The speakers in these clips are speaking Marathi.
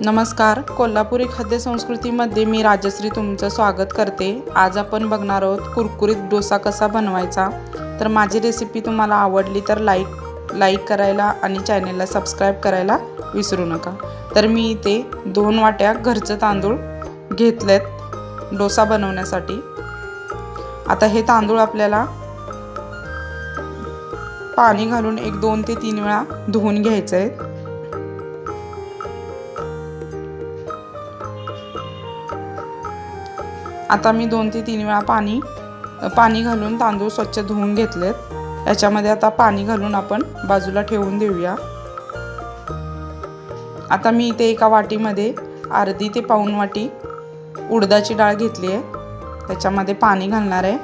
नमस्कार. कोल्हापुरी खाद्यसंस्कृतीमध्ये मी राजश्री तुमचं स्वागत करते. आज आपण बघणार आहोत कुरकुरीत डोसा कसा बनवायचा? तर माझी रेसिपी तुम्हाला आवडली तर लाईक लाईक करायला आणि चॅनेलला सबस्क्राईब करायला विसरू नका. तर मी इथे दोन वाट्या घरचं तांदूळ घेतलेत डोसा बनवण्यासाठी. आता हे तांदूळ आपल्याला पाणी घालून एक दोन ते तीन वेळा धुवून घ्यायचं आहे आता मी दोन ते तीन वेळा पाणी पाणी घालून तांदूळ स्वच्छ धुवून घेतलेत. याच्यामध्ये आता पाणी घालून आपण बाजूला ठेवून देऊया. आता मी इथे एका वाटीमध्ये अर्धी ते पाऊण वाटी उडदाची डाळ घेतली आहे. त्याच्यामध्ये पाणी घालणार आहे.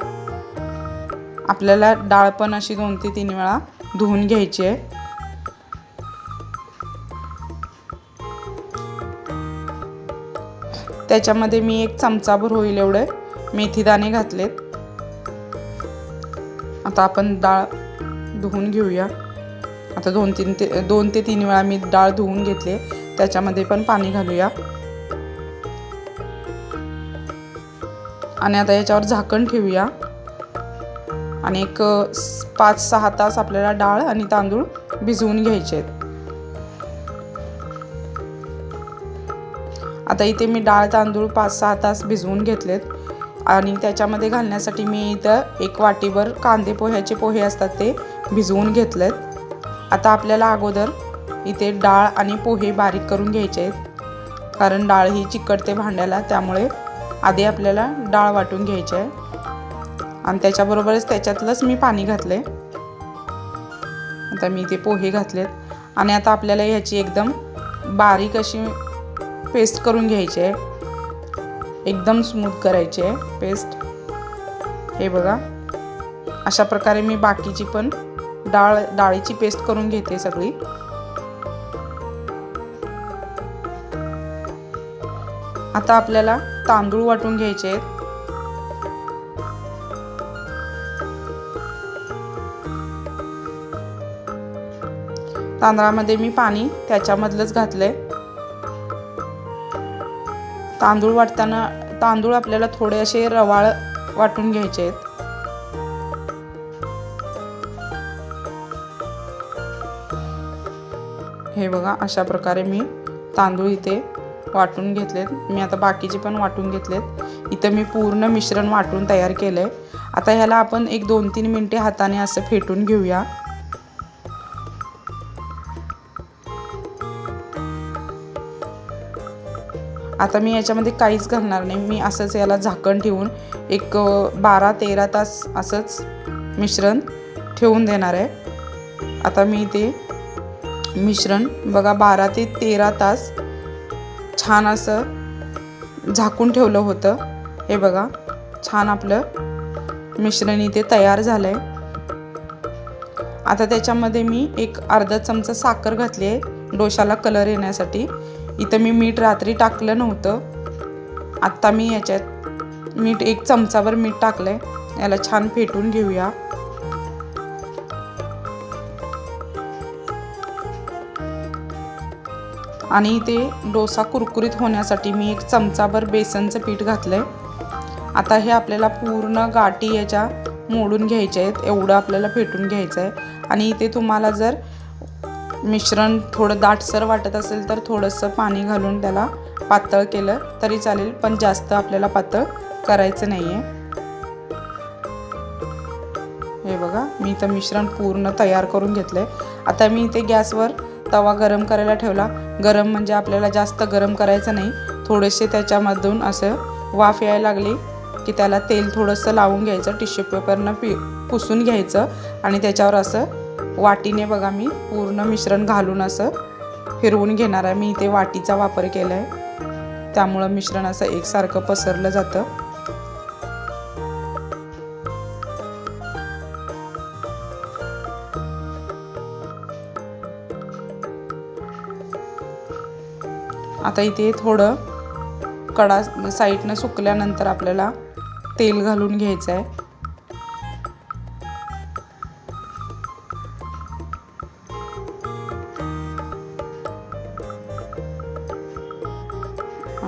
आपल्याला डाळ पण अशी दोन ते तीन वेळा धुवून घ्यायची आहे. त्याच्यामध्ये मी एक चमचाभर होईल एवढे. मेथीदाणे घातलेत. आता आपण डाळ धुवून घेऊया. आता दोन तीन ते दोन ते तीन वेळा मी डाळ धुवून घेतले. त्याच्यामध्ये पण पाणी घालूया. आणि आता याच्यावर झाकण ठेवूया. आणि एक पाच सहा तास आपल्याला डाळ आणि तांदूळ भिजवून घ्यायचे आहेत. आता इथे मी डाळ तांदूळ पाच सहा तास भिजवून घेतलेत. आणि त्याच्यामध्ये घालण्यासाठी मी इथं एक वाटीभर कांदे पोह्याचे पोहे असतात ते भिजवून घेतलेत. आता आपल्याला अगोदर इथे डाळ आणि पोहे बारीक करून घ्यायचे आहेत. कारण डाळ ही चिकटते भांड्याला त्यामुळे आधी आपल्याला डाळ वाटून घ्यायची आहे. आणि त्याच्याबरोबरच त्याच्यातलंच मी पाणी घातले आता मी इथे पोहे घातलेत. आणि आता आपल्याला ह्याची एकदम बारीक अशी पेस्ट करून घ्यायची. आहे एकदम स्मूथ करायची आहे पेस्ट. हे बघा. अशा प्रकारे मी बाकीची पण डाळ डाळीची पेस्ट करून घेते सगळी. आता आपल्याला तांदूळ वाटून घ्यायचे आहेत. तांदळामध्ये मी पाणी त्याच्यामधलंच घातलंय. तांदूळ वाटताना तांदूळ आपल्याला थोडे असे रवाळ वाटून घ्यायचे आहेत. हे बघा अशा प्रकारे मी तांदूळ इथे वाटून घेतलेत. मी आता बाकीचे पण वाटून घेतलेत. इथं मी पूर्ण मिश्रण वाटून तयार केलं आहे आता ह्याला आपण एक दोन तीन मिनटे हाताने असं फेटून घेऊया. आता मी याच्यामध्ये काहीच घालणार नाही. मी असंच याला झाकण ठेवून एक बारा तेरा तास असंच मिश्रण ठेवून देणार आहे. आता मी ते मिश्रण बघा बारा ते तेरा तास छान असं झाकून ठेवलं होतं. हे बघा छान आपलं मिश्रण इथे तयार झालं आहे आता त्याच्यामध्ये मी एक अर्धा चमचा साखर घातली आहे. डोशाला कलर येण्यासाठी. इथं मी मीठ रात्री टाकलं नव्हतं. आत्ता मी याच्यात मीठ एक चमचाभर मीठ टाकलं आहे याला छान फेटून घेऊया. आणि इथे डोसा कुरकुरीत होण्यासाठी मी एक चमचाभर बेसनचं पीठ घातलं आहे आता हे आपल्याला पूर्ण गाठी याच्या मोडून घ्यायच्या आहेत. एवढं आपल्याला फेटून घ्यायचं आहे आणि इथे तुम्हाला जर मिश्रण थोडं दाटसर वाटत असेल तर थोडंसं पाणी घालून त्याला पातळ केलं तरी चालेल पण जास्त आपल्याला पातळ करायचं नाही आहे हे बघा मी इथं मिश्रण पूर्ण तयार करून घेतलं आहे आता मी इथे गॅसवर तवा गरम करायला ठेवला. गरम म्हणजे आपल्याला जास्त गरम करायचं नाही. थोडेसे त्याच्यामधून असं वाफ यायला लागली की त्याला तेल थोडंसं लावून घ्यायचं टिश्यू पेपरनं पि पुसून घ्यायचं आणि त्याच्यावर असं वाटीने बघा मी पूर्ण मिश्रण घालून असं फिरवून घेणार आहे. मी इथे वाटीचा वापर केला आहे त्यामुळं मिश्रण असं एकसारखं पसरलं जातं. आता इथे थोडं कडा साईडनं सुकल्यानंतर आपल्याला तेल घालून घ्यायचं आहे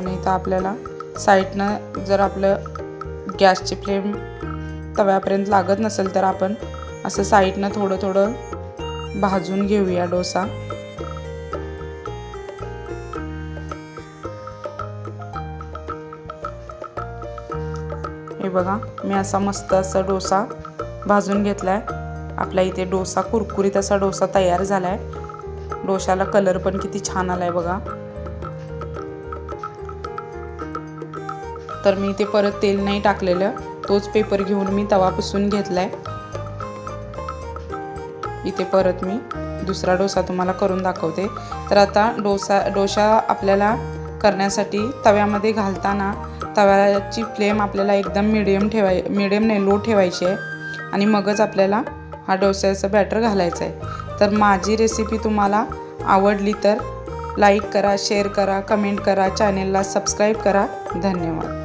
आणि इथं आपल्याला साईडनं जर आपलं गॅसची फ्लेम तव्यापर्यंत लागत नसेल तर आपण असं साईडनं थोडं थोडं भाजून घेऊया डोसा. हे बघा मी असा मस्त असा डोसा भाजून घेतला आहे आपल्या इथे डोसा कुरकुरीत असा डोसा तयार झाला आहे डोशाला कलर पण किती छान आला आहे बघा. तर मी ते परत तेल नाही टाकलेलं. तोच पेपर घेऊन मी तवा पुसून घेतला आहे इथे परत मी दुसरा डोसा तुम्हाला करून दाखवते. तर आता डोसा डोसा आपल्याला करण्यासाठी तव्यामध्ये घालताना तव्याची फ्लेम आपल्याला एकदम मिडियम ठेवाय मिडियम नाही लो ठेवायची आहे. आणि मगच आपल्याला हा डोस्याचं बॅटर घालायचं आहे तर माझी रेसिपी तुम्हाला आवडली तर लाईक करा शेअर करा कमेंट करा चॅनेलला सबस्क्राईब करा. धन्यवाद.